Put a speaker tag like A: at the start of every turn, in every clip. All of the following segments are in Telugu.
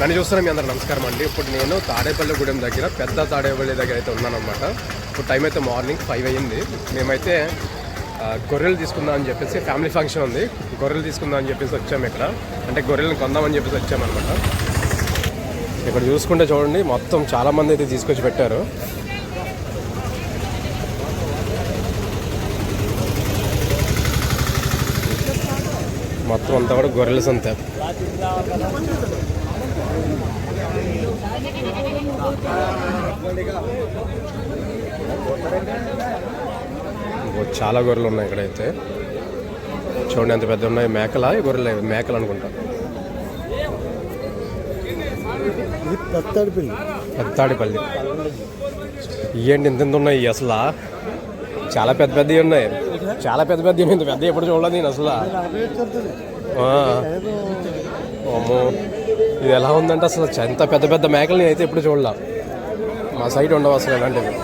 A: నన్ను చూస్తున్న మీ అందరూ నమస్కారం అండి. ఇప్పుడు నేను తాడేపల్లి గూడెం దగ్గర పెద్ద తాడేపల్లి దగ్గర అయితే ఉన్నానన్నమాట. ఇప్పుడు టైం అయితే మార్నింగ్ ఫైవ్ అయ్యింది. మేమైతే గొర్రెలు తీసుకుందాం అని చెప్పేసి ఫ్యామిలీ ఫంక్షన్ ఉంది. గొర్రెలు తీసుకుందాం అని చెప్పేసి వచ్చాము ఇక్కడ. అంటే గొర్రెలను కొందామని చెప్పేసి వచ్చామన్నమాట. ఇక్కడ చూసుకుంటే చూడండి మొత్తం చాలామంది అయితే తీసుకొచ్చి పెట్టారు. మొత్తం అంతా కూడా గొర్రెల సంత. చాలా గొర్రెలు ఉన్నాయి ఇక్కడైతే. చూడండి ఎంత పెద్ద ఉన్నాయి. మేకలా? ఈ గొర్రెలు. మేకలు అనుకుంటా.
B: ఇది పత్తాడి పిల్లి.
A: పెద్దాడిపల్లి ఏంటి ఇంత ఉన్నాయి అసలు. చాలా పెద్ద పెద్దవి ఉన్నాయి. చాలా పెద్ద పెద్ద ఇంత పెద్ద ఎప్పుడు చూడలేదు నేను అసలు. అమ్మో. ఇది ఎలా ఉందంటే అసలు ఎంత పెద్ద పెద్ద మేకలు అయితే ఎప్పుడు చూడలా. మా సైడ్ ఉండవు అసలు
B: రకాలు ఉంటాయి.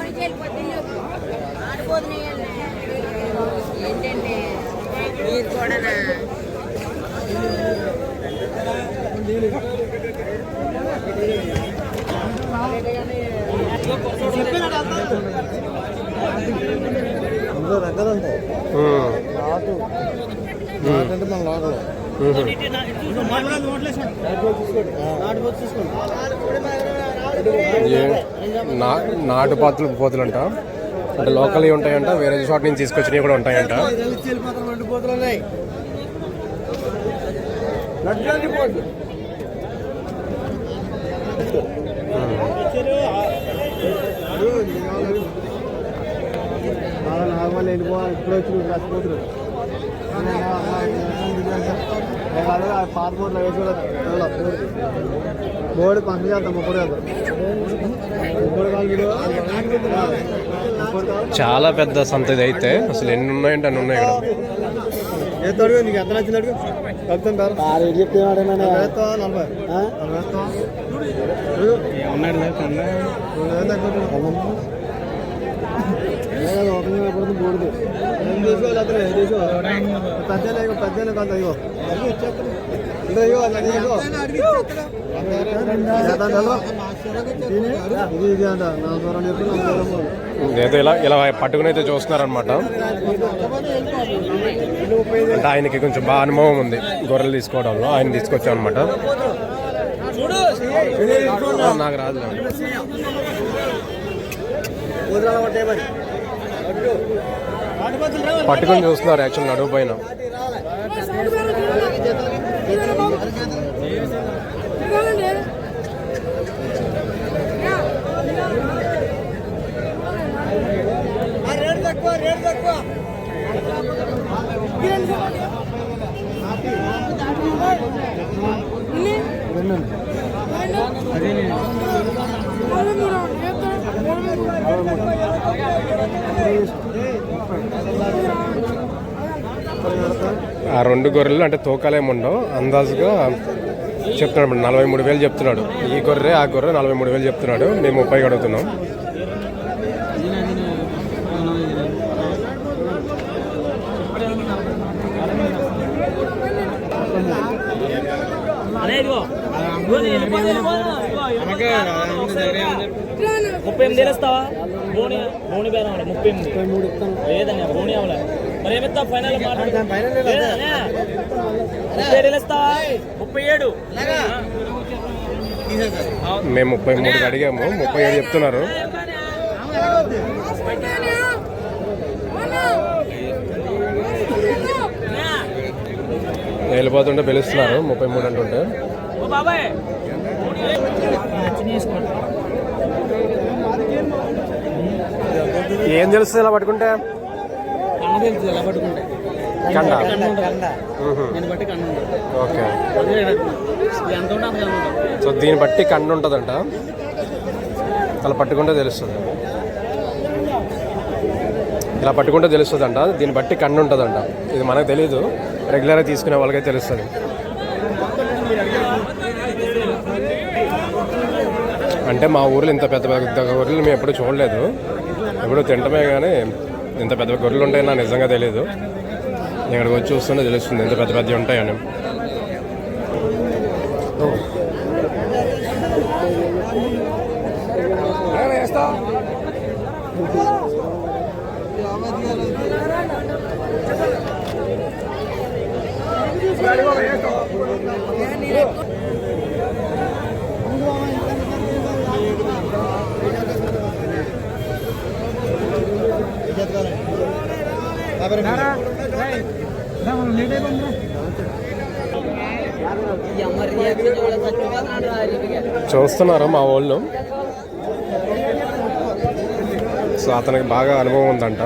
B: నాటు నాటు అంటే మన లోకల్
A: నాటు పాత్రలు పోతులు అంట అంటే లోకల్ ఉంటాయంట వేరే చోట నుంచి తీసుకొచ్చినవి కూడా ఉంటాయంట.
B: రెండు వెళ్ళిపోవాలి ఇప్పుడు వచ్చి రాసిపోతున్నారు పాత బోర్డులో బోర్డు పంపి చేద్దాం ముప్పటి
A: చాలా పెద్ద సంత ఇది అయితే. అసలు ఎన్ని ఉన్నాయంటే అన్ని ఉన్నాయి ఇక్కడ.
B: ఏ తడుగు నీకు ఎంత నచ్చినట్టు కలుపుతుంటారు ఆరు చెప్తే నలభై నలభై ఉన్నాడు పడుతుంది బోర్డు అతను అది
A: ఇలా ఇలా పట్టుకుని అయితే చూస్తున్నారనమాట అంటే ఆయనకి కొంచెం బాగా అనుభవం ఉంది గొర్రెలు తీసుకోవడంలో. ఆయన తీసుకొచ్చాం అనమాట నాకు రాదు పట్టుకొని చూస్తున్నారు యాక్చువల్ నడువు పైన.
B: అదే
A: ఆ రెండు గొర్రెలు అంటే తూకాలేం ఉండవు అందాజుగా చెప్తున్నాడు నలభై మూడు వేలు చెప్తున్నాడు. ఈ గొర్రె ఆ గొర్రె నలభై మూడు వేలు చెప్తున్నాడు. మేము ముప్పై అడుగుతున్నాం.
C: ముప్పై ఎనిమిది వేస్తావా బోని బోని బేరం అవ్వలే, ముప్పై ఎనిమిది
B: మూడు
C: లేదన్నా బోని అవ్వలే మరి ఏమిస్తావు ఫైనల్? ముప్పై ఏడు ముప్పై
A: మేము ముప్పై మూడుకి అడిగాము. ముప్పై ఏడు చెప్తున్నారు. వెళ్ళిపోతుంటే పిలుస్తున్నారు. ముప్పై మూడు అంటుంటే.
C: బాబాయ్.
A: ఏం తెలుస్తుంది ఇలా పట్టుకుంటే?
C: తెలుసు
A: కండ?
C: కండ. నేను బట్టి
A: ఓకే.
C: ఎంత
A: సో దీన్ని బట్టి కన్ను ఉంటుందంట. అలా పట్టుకుంటే తెలుస్తుంది. ఇలా పట్టుకుంటే తెలుస్తుందంట. దీన్ని బట్టి కన్ను ఉంటుందంట. ఇది మనకు తెలియదు రెగ్యులర్గా తీసుకునే వాళ్ళకే తెలుస్తుంది. అంటే మా ఊర్లో ఇంత పెద్ద పెద్ద గొర్రెలు మేము ఎప్పుడు చూడలేదు. ఎప్పుడో తింటమే కానీ ఇంత పెద్ద గొర్రెలు ఉంటాయని నాకు నిజంగా తెలియదు ఇక్కడికి వచ్చి చూస్తుంటే తెలుస్తుంది ఎంత పెద్ద పెద్దవి ఉంటాయని. చూస్తున్నారు మా వాళ్ళు? సో అతనికి బాగా అనుభవం ఉందంట.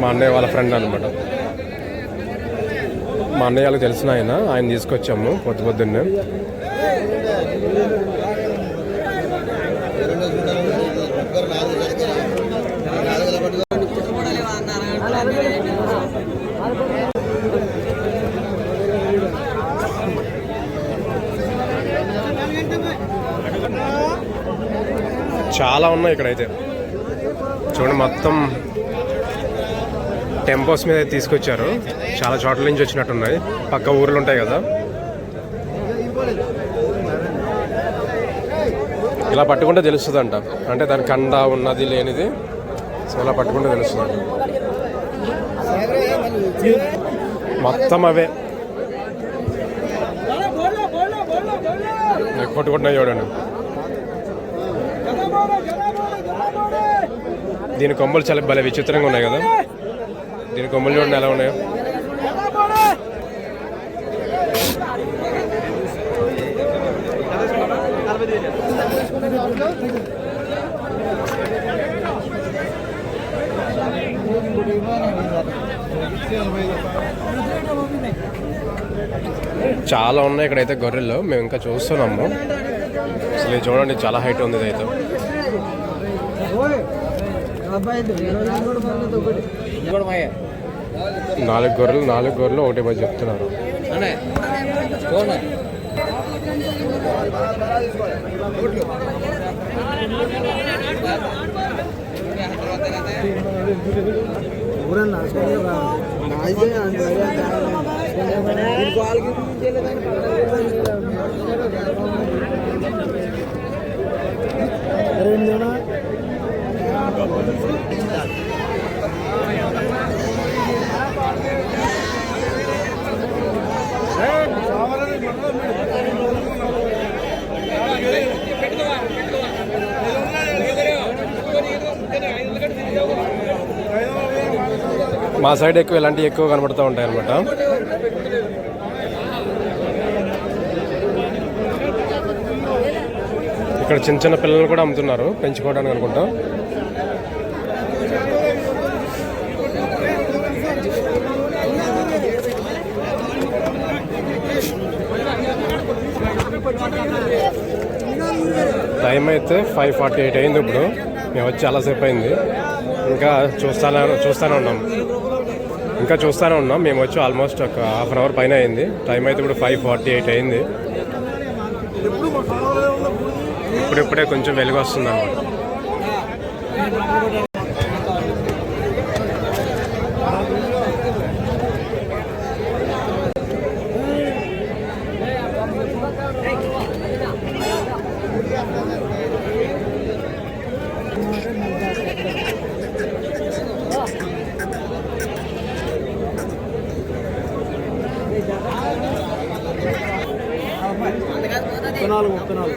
A: మా అన్నయ్య వాళ్ళ ఫ్రెండ్ అనమాట మా అన్నయ్య వాళ్ళకి తెలిసిన ఆయన ఆయన తీసుకొచ్చాము పొద్దు పొద్దున్నే. చాలా ఉన్నాయి ఇక్కడైతే. చూడండి మొత్తం టెంపోస్ మీద అయితే తీసుకొచ్చారు. చాలా చోట్ల నుంచి వచ్చినట్టున్నాయి. పక్క ఊర్లు ఉంటాయి కదా. ఇలా పట్టుకుంటే తెలుస్తుందంట. అంటే దాని కండ ఉన్నది లేనిది. సో ఇలా పట్టుకుంటే తెలుస్తుందంట. మొత్తం అవే. కొట్టుకుంటున్నాయి చూడండి. దీని కొమ్మలు చాలా భలే విచిత్రంగా ఉన్నాయి కదా? దీని కొమ్మలు చూడండి ఎలా ఉన్నాయో. చాలా ఉన్నాయి ఇక్కడైతే గొర్రెలు. మేము ఇంకా చూస్తున్నాము. అసలు ఇది చూడండి చాలా హైట్ ఉంది ఇది అయితే నాలుగు గొర్రెలు నాలుగు గొర్రెలు ఒకటే పది చెప్తున్నారు. మా సైడ్ ఎక్కువ ఇలాంటివి ఎక్కువ కనబడుతూ ఉంటాయి అన్నమాట ఇక్కడ చిన్న చిన్న పిల్లలు కూడా అమ్ముతున్నారు పెంచుకోవడానికి అనుకుంటా. టైం అయితే ఫైవ్ ఫార్టీ ఎయిట్ అయింది ఇప్పుడు. మేము వచ్చి చాలాసేపు అయింది. ఇంకా చూస్తానే చూస్తూనే ఉన్నాం. ఇంకా చూస్తూనే ఉన్నాం. మేము వచ్చి ఆల్మోస్ట్ ఒక హాఫ్ అన్ అవర్ పైన అయింది. టైం అయితే ఇప్పుడు ఫైవ్ ఫార్టీ ఎయిట్ అయింది. ఇప్పుడిప్పుడే కొంచెం వెలుగు వస్తుంది అనమాట
B: విత్తనాలు విత్తనాలు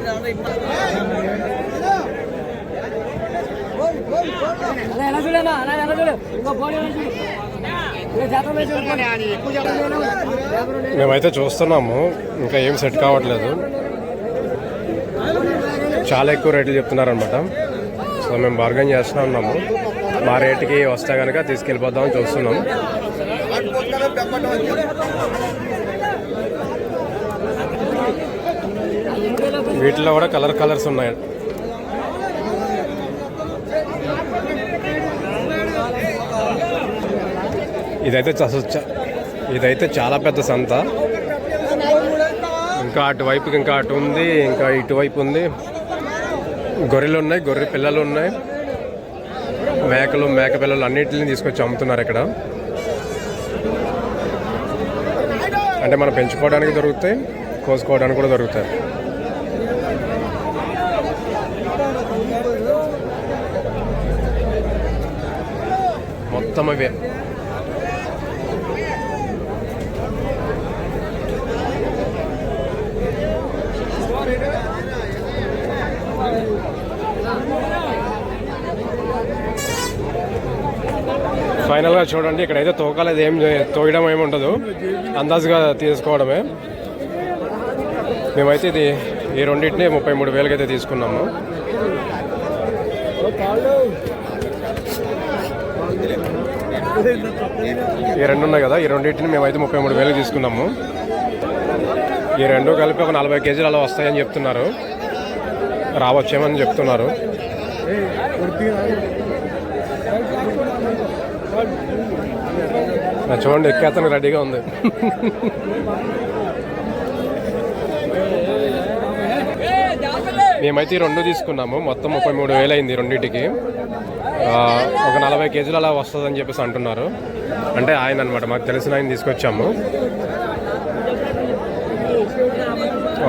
A: మేమైతే చూస్తున్నాము ఇంకా ఏం సెట్ కావట్లేదు. చాలా ఎక్కువ రేట్లు చెప్తున్నారనమాట సో మేము బార్గెన్ చేస్తూ ఉన్నాము. మా రేటుకి వస్తే కనుక తీసుకెళ్ళిపోదామని చూస్తున్నాము వీటిలో కూడా కలర్ కలర్స్ ఉన్నాయి. ఇదైతే ఇదైతే చాలా పెద్ద సంత. ఇంకా అటువైపుకి ఇంకా అటు ఉంది ఇంకా ఇటువైపు ఉంది. గొర్రెలు ఉన్నాయి గొర్రె పిల్లలు ఉన్నాయి. మేకలు మేక పిల్లలు అన్నిటిని తీసుకొచ్చి అమ్ముతున్నారు ఇక్కడ. అంటే మనం పెంచుకోవడానికి దొరుకుతాయి కోసుకోవడానికి కూడా దొరుకుతాయి. మొత్తం ఫైనల్గా చూడండి ఇక్కడైతే తూకాలేదు ఏం తోయడం ఏమి ఉండదు. అందాజుగా తీసుకోవడమే. మేమైతే ఇది ఈ రెండింటిని ముప్పై మూడు వేలకైతే అయితే తీసుకున్నాము. ఈ రెండు ఉన్నాయి కదా ఈ రెండింటిని మేమైతే ముప్పై మూడు వేలకు తీసుకున్నాము. ఈ రెండు కలిపి ఒక నలభై కేజీలు అలా వస్తాయని చెప్తున్నారు. రావచ్చేమని చెప్తున్నారు. చూడండి ఎక్కేతను రెడీగా ఉంది. మేమైతే ఈ రెండు తీసుకున్నాము. మొత్తం ముప్పై మూడు వేలు అయింది రెండింటికి. ఒక నలభై కేజీలు అలా వస్తుందని చెప్పేసి అంటున్నారు. అంటే ఆయన అనమాట మాకు తెలిసిన ఆయన తీసుకొచ్చాము.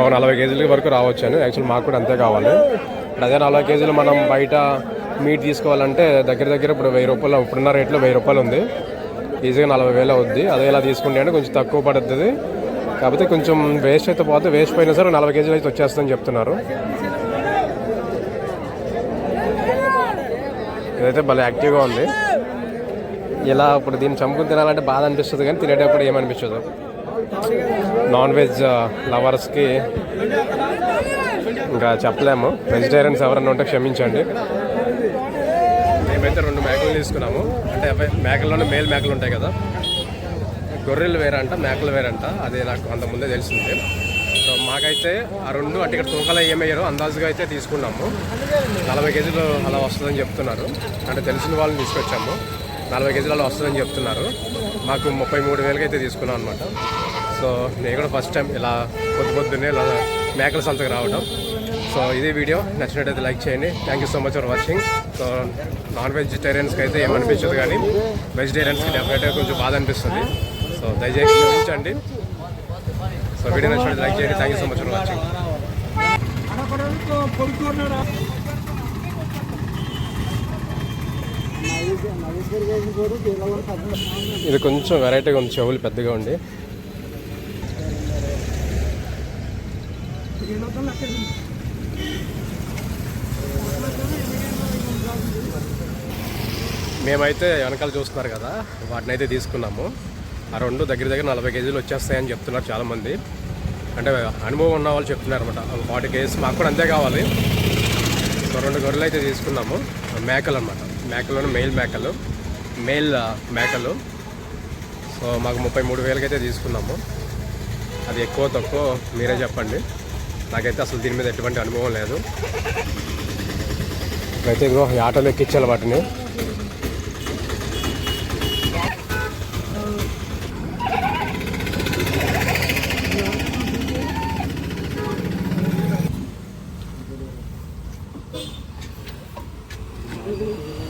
A: ఒక నలభై కేజీల వరకు రావచ్చు అని. యాక్చువల్ మాకు కూడా అంతే కావాలి. అదే నలభై కేజీలు మనం బయట మీట్ తీసుకోవాలంటే దగ్గర దగ్గర ఇప్పుడు వెయ్యి రూపాయలు ఇప్పుడున్న రేట్లో వెయ్యి రూపాయలు ఉంది. ఈజీగా నలభై వేలు అవుద్ది. అదే ఇలా తీసుకుంటే అంటే కొంచెం తక్కువ పడుతుంది కాకపోతే కొంచెం వేస్ట్ అయితే పోతే వేస్ట్ పోయినా సరే నలభై కేజీలు అయితే వచ్చేస్తుందని చెప్తున్నారు. ఇదైతే భలే యాక్టివ్గా ఉంది. ఇలా ఇప్పుడు దీన్ని చంపుకుని తినాలంటే బాధ అనిపిస్తుంది కానీ తినేటప్పుడు ఏమనిపించదు. నాన్ వెజ్ లవర్స్కి ఇంకా చెప్పలేము. వెజిటేరియన్స్ ఎవరన్నా ఉంటే క్షమించండి. మేమైతే రెండు మేకలు తీసుకున్నాము. అంటే మేకల్లోనే మేల్ మేకలు ఉంటాయి కదా. గొర్రెలు వేరంట మేకలు వేరంట. అది నాకు అంతకుముందే తెలిసింది. మాకైతే ఆ రెండు అంటే ఇక్కడ తూకాలు ఏమయ్యారో అందాజుగా అయితే తీసుకున్నాము. నలభై కేజీలు అలా వస్తుందని చెప్తున్నారు. అంటే తెలిసిన వాళ్ళని తీసుకొచ్చాము. నలభై కేజీలు అలా వస్తుందని చెప్తున్నారు. మాకు ముప్పై మూడు వేలకి అయితే తీసుకున్నాం అనమాట సో నేను కూడా ఫస్ట్ టైం ఇలా పొద్దు పొద్దున్నే ఇలా మేకల సంతకు రావడం సో ఇదే వీడియో. నచ్చినట్టయితే లైక్ చేయండి. Thank you so much for watching so non వెజిటేరియన్స్కి అయితే ఏమనిపించదు కానీ వెజిటేరియన్స్కి డెఫినెట్గా కొంచెం బాధ అనిపిస్తుంది. సో దయచేసి చూపించండి సో వీడియో నచ్చినట్టు లైక్ చేయండి. Thank you so much for watching. ఇది కొంచెం వెరైటీగా ఉంది. చెవులు పెద్దగా ఉండి. మేమైతే వెనకాల చూస్తున్నారు కదా. వాటిని అయితే తీసుకున్నాము. ఆ రెండు దగ్గర దగ్గర నలభై కేజీలు వచ్చేస్తాయని చెప్తున్నారు చాలామంది. అంటే అనుభవం ఉన్న వాళ్ళు చెప్తున్నారు అనమాట ఫార్టీ కేజీస్ మాకు కూడా అంతే కావాలి. సో రెండు గొర్రెలు అయితే తీసుకున్నాము. మేకలు అనమాట మేకలు మెయిల్ మేకలు. మెయిల్ మేకలు. సో మాకు ముప్పై మూడు వేలకైతే తీసుకున్నాము. అది ఎక్కువ తక్కువ మీరే చెప్పండి. నాకైతే అసలు దీని మీద ఎటువంటి అనుభవం లేదు. అయితే ఇంకో ఆటోలు ఎక్కించాలి వాటిని. Thank you.